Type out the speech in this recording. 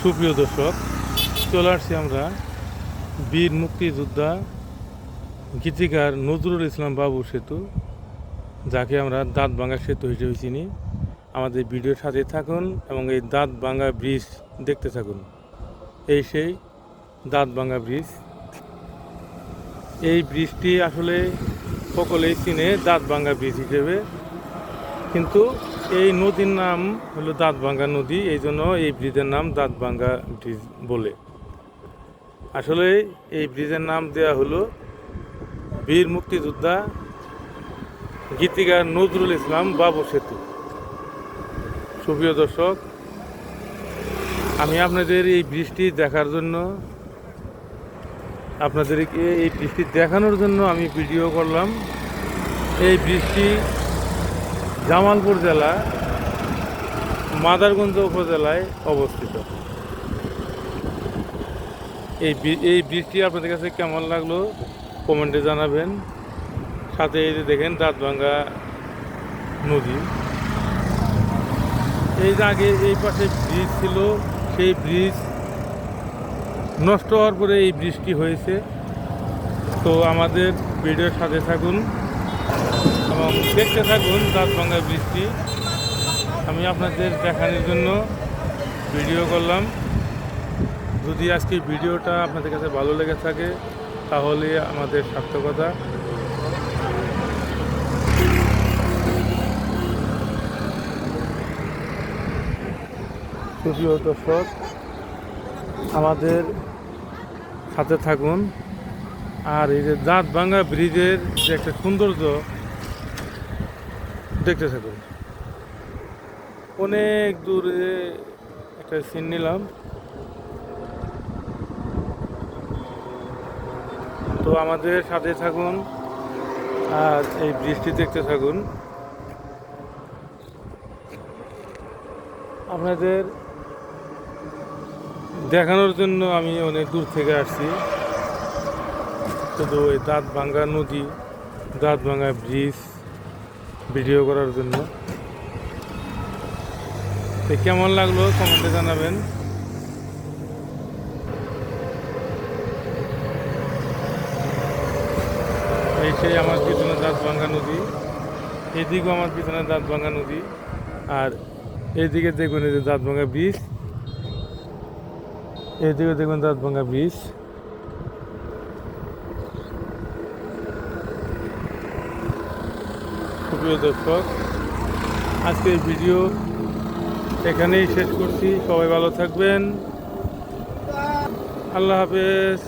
সুপ্রিয় দর্শক, চলে আসছি আমরা বীর মুক্তিযোদ্ধা গীতিকার নজরুল ইসলাম বাবু সেতু, যাকে আমরা দাঁত ভাঙ্গা সেতু হিসেবে চিনি। আমাদের ভিডিওর সাথে থাকুন এবং এই দাঁত ভাঙ্গা ব্রিজ দেখতে থাকুন। এই সেই দাঁত ভাঙ্গা ব্রিজ। এই ব্রিজটি আসলে সকলেই চিনে দাঁত ভাঙ্গা ব্রিজ হিসেবে। কিন্তু এই নদীর নাম হলো দাঁতভাঙ্গা নদী, এই জন্য এই ব্রিজের নাম দাঁতভাঙ্গা ব্রিজ বলে। আসলে এই ব্রিজের নাম দেওয়া হলো বীর মুক্তিযোদ্ধা গীতিকার নজরুল ইসলাম বাবু সেতু। সুপ্রিয় দর্শক, আমি আপনাদের এই বৃষ্টি দেখার জন্য, আপনাদেরকে এই বৃষ্টি দেখানোর জন্য আমি ভিডিও করলাম। এই বৃষ্টি জামালপুর জেলা, মাদারগঞ্জ উপজেলায় অবস্থিত। এই এই বৃষ্টি আপনাদের কাছে কেমন লাগল? কমেন্টে জানাবেন। সাথে এই যে দেখেন দাঁতভাঙ্গা নদী। এই যে আগে এই পাশে ব্রিজ ছিল, সেই ব্রিজ নষ্ট হওয়ার পরে এই বৃষ্টি হয়েছে। তো আমাদের ভিডিওর সাথে থাকুন। এবং দেখতে থাকুন, তার সঙ্গে বৃষ্টি। আমি আপনাদের দেখানোর জন্য ভিডিও করলাম। যদি আজকে ভিডিওটা আপনাদের কাছে ভালো লেগে থাকে, তাহলে আমাদের সার্থকতা। সুপ্রিয় দর্শক, আমাদের সাথে থাকুন। আর এই যে দাঁত ভাঙ্গা ব্রিজের যে একটা সৌন্দর্য দেখতে থাকুন। অনেক দূরে একটা সিন নিলাম। তো আমাদের সাথে থাকুন আর এই বৃষ্টি দেখতে থাকুন। আপনাদের দেখানোর জন্য আমি অনেক দূর থেকে আসছি। শুধু ওই দাঁত ভাঙ্গা নদী, দাঁত ভাঙ্গা ব্রিজ ভিডিও করার জন্য। তো কেমন লাগল কমেন্টে জানাবেন। এই সেই আমার পিছনে দাঁত ভাঙ্গা নদী, এদিকেও আমার পিছনে দাঁত ভাঙ্গা নদী, আর এইদিকে দেখবেন এই যে দাঁত ভাঙ্গা ব্রিজ এইদিকে দেখবেন দাঁত ভাঙ্গা ব্রিজ সুপ্রিয় দর্শক আজকের ভিডিও এখানেই শেষ করছি। সবাই ভালো থাকবেন। আল্লাহ হাফেজ।